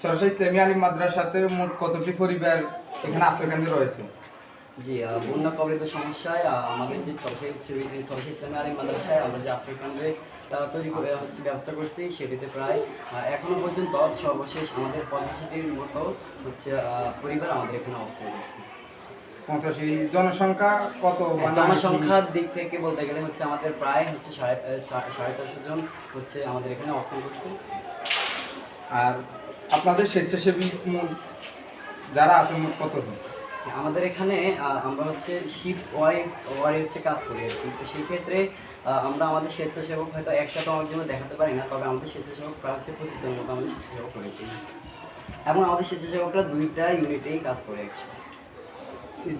চরসা ইসলামী আলী মাদ্রাসাতে মোট কতটি পরিবার এখানে আশ্রয়কেন্দ্রে রয়েছে? জি বন্যা কবলিত সমস্যায় আমাদের যে চলছে চলছে ইসলামী আলী মাদ্রাসায় আমরা যে আশ্রয় কেন্দ্রে তৈরি করে হচ্ছে ব্যবস্থা করছি সেটিতে প্রায় আহ, এখনও পর্যন্ত সর্বশেষ আমাদের পঁচাশিটির মতো হচ্ছে পরিবার আমাদের এখানে অবস্থান করছে। পঞ্চাশি জনসংখ্যা কত? মানে জনসংখ্যার দিক থেকে বলতে গেলে হচ্ছে আমাদের প্রায় হচ্ছে সাড়ে সাড়ে চারশো জন হচ্ছে আমাদের এখানে অবস্থান করছে। আর আপনাদের স্বেচ্ছাসেবী যারা আছে মোট কতজন? আমাদের এখানে আমরা হচ্ছে শিপ ওয়াই ওয়ারি হচ্ছে কাজ করি আর কি। তো সেই ক্ষেত্রে আমরা আমাদের স্বেচ্ছাসেবক হয়তো একসাথে আমার জন্য দেখাতে পারি না তবে আমাদের স্বেচ্ছাসেবক প্রায় হচ্ছে পঁচিশ জনের মতো আমাদের স্বেচ্ছাসেবক করেছি। এবং আমাদের স্বেচ্ছাসেবকরা দুইটা ইউনিটেই কাজ করে একসাথে।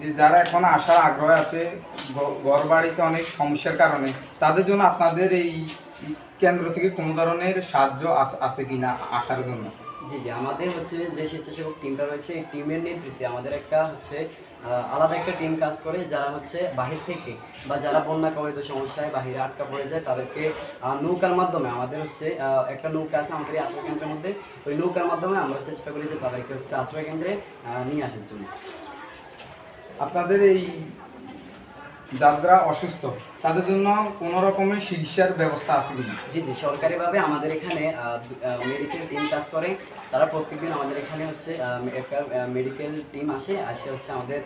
যে যারা এখন আসার আগ্রহ আছে ঘর বাড়িতে অনেক সমস্যার কারণে তাদের জন্য আপনাদের এই কেন্দ্র থেকে কোনো ধরনের সাহায্য আছে কিনা আসার জন্য? জি জি, আমাদের হচ্ছে যে স্বেচ্ছাসেবক টিমটা রয়েছে, এই টিমের নেতৃত্বে আমাদের একটা হচ্ছে আলাদা একটা টিম কাজ করে যারা হচ্ছে বাহির থেকে বা যারা বন্যা কবলিত সমস্যায় বাহিরে আটকা পড়ে যায়, তাদেরকে নৌকার মাধ্যমে আমাদের হচ্ছে একটা নৌকা আছে আমাদের এই আশ্রয় কেন্দ্রের মধ্যে, ওই নৌকার মাধ্যমে আমরা চেষ্টা করি যে তাদেরকে হচ্ছে আশ্রয় কেন্দ্রে নিয়ে আসার জন্য। আপনাদের এই যারা অসুস্থ তাদের জন্য কোনো রকমের চিকিৎসার ব্যবস্থা আছে কিনা? জি জি সরকারিভাবে আমাদের এখানে মেডিকেল টিম কাজ করে। তারা প্রত্যেকদিন আমাদের এখানে হচ্ছে একটা মেডিকেল টিম আসে আসে হচ্ছে আমাদের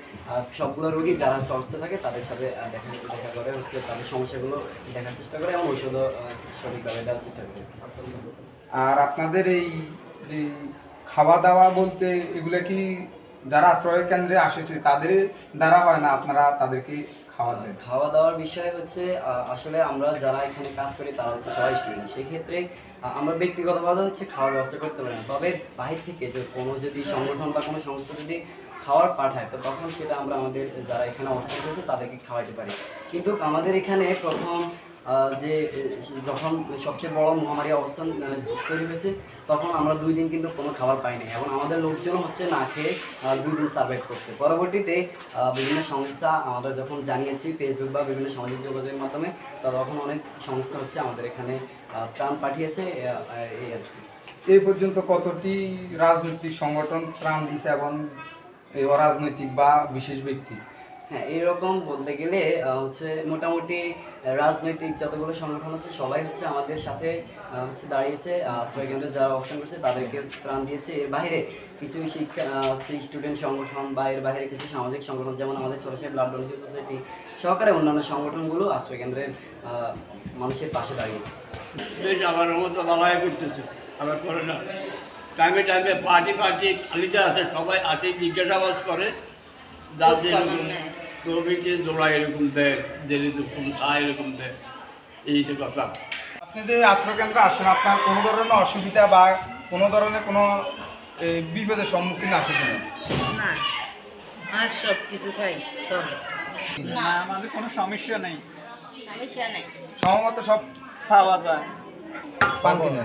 সবগুলো রোগী যারা অসুস্থ থাকে তাদের সাথে দেখা দেখা করে হচ্ছে তাদের সমস্যাগুলো দেখার চেষ্টা করে এবং ঔষধও সঠিকভাবে দেওয়ার চেষ্টা করে। আর আপনাদের এই যে খাওয়া দাওয়া বলতে এগুলো কি যারা আশ্রয় কেন্দ্রে আসেছে, তাদের দ্বারা হয় না আপনারা তাদেরকে খাওয়া খাওয়া দাওয়ার বিষয় হচ্ছে আসলে আমরা যারা এখানে কাজ করি, তারা হচ্ছে সবাই স্টুডেন্ট সেক্ষেত্রে আমরা ব্যক্তিগতভাবে হচ্ছে খাওয়ার ব্যবস্থা করতে পারি তবে বাহির থেকে যে কোনো যদি সংগঠন বা কোনো সংস্থা যদি খাওয়ার পাঠায়, তো তখন সেটা আমরা আমাদের যারা এখানে অবস্থান করছে, তাদেরকে খাওয়াইতে পারি। কিন্তু আমাদের এখানে প্রথম যে যখন সবচেয়ে বড় মহামারী অবস্থান তৈরি হয়েছে, তখন আমরা দুই দিন কিন্তু কোনো খাবার পাইনি। এবং আমাদের লোকজন হচ্ছে না খেয়ে দুই দিন সার্ভাইভ করছে। পরবর্তীতে বিভিন্ন সংস্থা আমরা যখন জানিয়েছি ফেসবুক বা বিভিন্ন সামাজিক যোগাযোগের মাধ্যমে তখন অনেক সংস্থা হচ্ছে আমাদের এখানে ত্রাণ পাঠিয়েছে এই আর কি। এই পর্যন্ত কতটি রাজনৈতিক সংগঠন ত্রাণ দিয়েছে এবং অরাজনৈতিক বা বিশেষ ব্যক্তি? হ্যাঁ এরকম বলতে গেলে হচ্ছে মোটামুটি রাজনৈতিক যতগুলো সংগঠন আছে, সবাই হচ্ছে আমাদের সাথে হচ্ছে দাঁড়িয়েছে আশ্রয় কেন্দ্রে যারা অবস্থান করছে, তাদেরকে হচ্ছে ত্রাণ দিয়েছে। এর বাইরে কিছু শিক্ষা হচ্ছে স্টুডেন্ট সংগঠন বা এর বাইরে কিছু সামাজিক সংগঠন, যেমন আমাদের ছোটসাহেব ব্লাড ডোনেশন সোসাইটি সহকারে অন্যান্য সংগঠনগুলো আশ্রয় কেন্দ্রের মানুষের পাশে দাঁড়িয়েছে। আমার মতো করতেছে করে না। টাইমে টাইমে পার্টি পার্টি খালিতে আছে, সবাই আসে জিজ্ঞাসাবাদ করে। তরবিকে জোড়া এরকম দেয় যেরকম চা এরকম দেয় এই যে কথা। আপনি যে আশ্রয় কেন্দ্রে আসেন আপনার কোনো ধরনের অসুবিধা বা কোনো ধরনের কোনো বিপদের সম্মুখীন আছে কিনা? না আর সব কিছু খাই না আমাদের কোনো সমস্যা নেই। সমস্যা নাই। সম্ভবত সব খাওয়া যায়। পান কিনা?